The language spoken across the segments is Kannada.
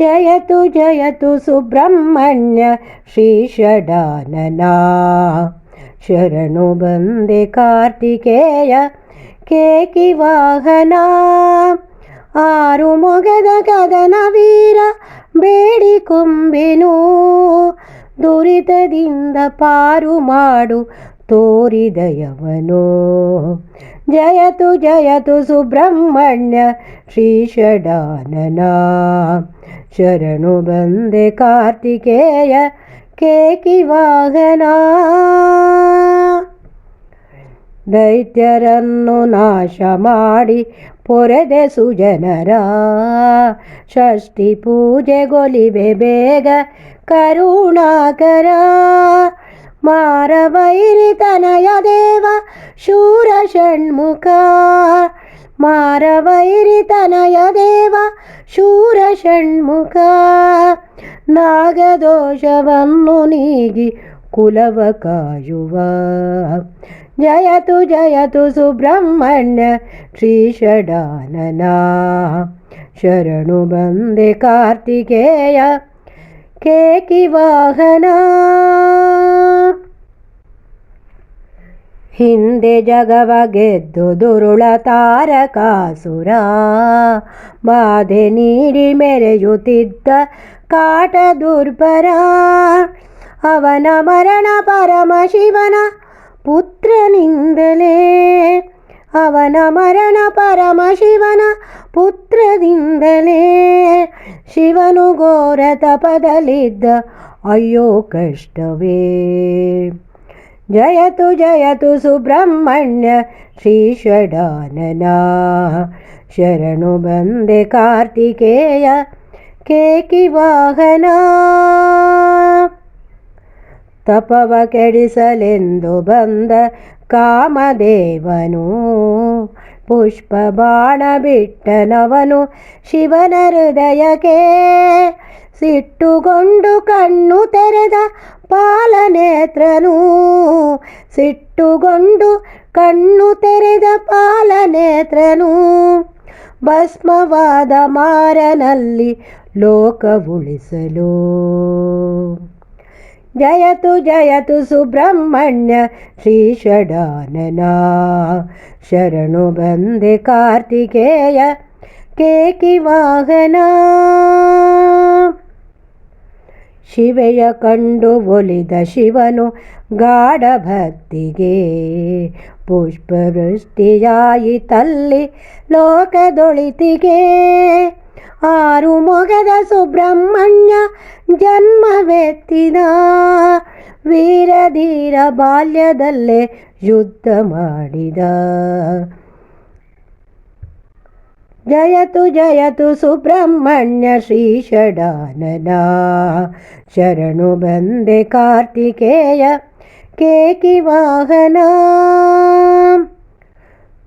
ಜಯತು ಜಯತು ಸುಬ್ರಹ್ಮಣ್ಯ ಶ್ರೀ ಷಡಾನನ ಶರಣು ಬಂದೆ ಕಾರ್ತಿಕೇಯ ಕೇಕಿ ವಾಹನ ಆರು ಮೊಗದ ಕದನ ವೀರ ಬೇಡಿಕೊಂಬೆನು ದುರಿತದಿಂದ ಪಾರು ಮಾಡು ತೋರಿದಯವನು. ಜಯತು ಜಯತು ಸುಬ್ರಹ್ಮಣ್ಯ ಶ್ರೀ ಷಡಾನನ. ಶರಣು ಬಂದೆ ಕಾರ್ತಿಕೇಯ ಕೇಕಿ ವಾಹನ. ದೈತ್ಯರನ್ನು ನಾಶ ಮಾಡಿ ಪೊರೆದೆ ಸುಜನರ. ಷಷ್ಠಿ ಪೂಜೆಗೊಲಿಬೆ ಬೇಗ ಕರುಣಾಕರ. ಮಾರವೈರಿತನಯ ದೇವ ಶೂರ ಷಣ್ಮುಖ. ಮಾರವೈರಿತನಯ ದೇವ ಶೂರ ಷಣ್ಮುಖ. ನಾಗದೋಷವನ್ನು ನೀಗಿ ಕುಲವ ಕಾಯುವ. ಜಯತು ಜಯತು ಸುಬ್ರಹ್ಮಣ್ಯ ಶ್ರೀ ಷಡಾನನ ಶರಣು ಬಂದೆ ಕಾರ್ತಿಕೇಯ. ಕೇಕಿ ವಾಹನ ಹಿಂದೆ ಜಗವ ಗೆದ್ದು ದುರುಳ ತಾರಕಾಸುರ ಬಾಧೆ ನೀಡಿ ಮೆರೆಯುತ್ತಿದ್ದ ಕಾಟ ದುರ್ಬರ. ಅವನ ಮರಣ ಪರಮ ಶಿವನ ಪುತ್ರನಿಂದಲೇ ಅವನ ಮರಣ ಪರಮ ಶಿವನ ಪುತ್ರದಿಂದಲೇ. ಶಿವನು ಘೋರ ತಪದಲ್ಲಿದ್ದ, ಅಯ್ಯೋ ಕಷ್ಟವೇ. ಜಯತು ಜಯತು ಸುಬ್ರಹ್ಮಣ್ಯ ಶ್ರೀ ಷಡಾನನ ಶರಣು ಬಂದೆ ಕಾರ್ತಿಕೇಯ ಕೇಕಿ ವಾಹನ. ತಪವ ಕೆಡಿಸಲೆಂದು ಬಂದ ಕಾಮದೇವನು. ಪುಷ್ಪ ಬಾಣ ಬಿಟ್ಟನವನು ಶಿವನ ಹೃದಯಕ್ಕೆ. ಸಿಟ್ಟುಗೊಂಡು ಕಣ್ಣು ತೆರೆದ ಪಾಲನೇತ್ರನು. ಸಿಟ್ಟುಗೊಂಡು ಕಣ್ಣು ತೆರೆದ ಪಾಲನೇತ್ರನು. ಭಸ್ಮವಾದ ಮಾರನಲ್ಲಿ ಲೋಕ ಉಳಿಸಲು ಜಯತು ಜಯತು ಸುಬ್ರಹ್ಮಣ್ಯ ಶ್ರೀ ಷಡಾನನ. ಶರಣು ಬಂದೆ ಕಾರ್ತಿಕೇಯ, ಕೇಕಿ ವಾಹನ. ಶಿವೆಯ ಕಂಡು ಒಲಿದ ಶಿವನು ಗಾಢ ಭಕ್ತಿಗೆ. ಪುಷ್ಪವೃಷ್ಟಿಯಾಯಿತಲ್ಲಿ ಲೋಕದೊಳಿತಿಗೆ. ಆರು ಮೊಗದ ಸುಬ್ರಹ್ಮಣ್ಯ ಜನ್ಮವೆತ್ತಿದ ವೀರಧೀರ ಬಾಲ್ಯದಲ್ಲೇ ಯುದ್ಧ ಮಾಡಿದ. ಜಯತು ಜಯತು ಸುಬ್ರಹ್ಮಣ್ಯ ಶ್ರೀ ಷಡಾನನ ಶರಣು ಬಂದೆ ಕಾರ್ತಿಕೇಯ ಕೇಕಿ ವಾಹನ.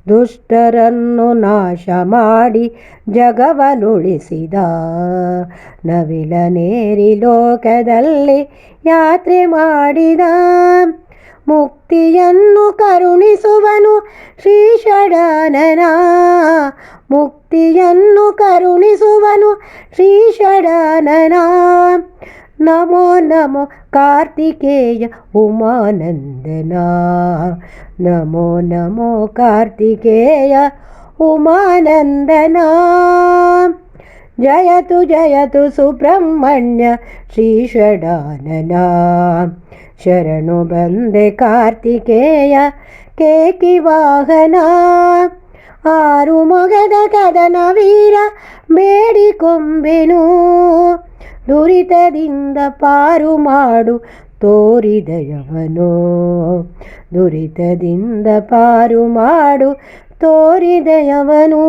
ದುಷ್ಟರನ್ನು ನಾಶ ಮಾಡಿ ಜಗವನುಳಿಸಿದ ನವಿಲನೇರಿ ಲೋಕದಲ್ಲಿ ಯಾತ್ರೆ ಮಾಡಿದ ಮುಕ್ತಿಯನ್ನು ಕರುಣಿಸುವನು ಶ್ರೀ ಷಡಾನನ. ಮುಕ್ತಿಯನ್ನು ಕರುಣಿಸುವನು ಶ್ರೀ ಷಡಾನನ. ನಮೋ ನಮೋ ಕಾರ್ತಿಕೇಯ ಉಮಾನಂದನ ನಮೋ ನಮೋ ಕಾರ್ತಿಕೇಯ ಉಮಾನಂದನ ಜಯತು ಜಯತು ಸುಬ್ರಹ್ಮಣ್ಯ ಶ್ರೀ ಷಡಾನನ ಶರಣು ಬಂದೆ ಕಾರ್ತಿಕೇಯ ಕೇಕಿ ವಾಹನ ಆರು ಮೊಗದ ಕದನ ವೀರ ಬೇಡಿಕೊಂಬೆನು ದುರಿತದಿಂದ ಪಾರು ಮಾಡು ತೋರಿದಯವನು. ದುರಿತದಿಂದ ಪಾರು ಮಾಡು ತೋರಿದಯವನು.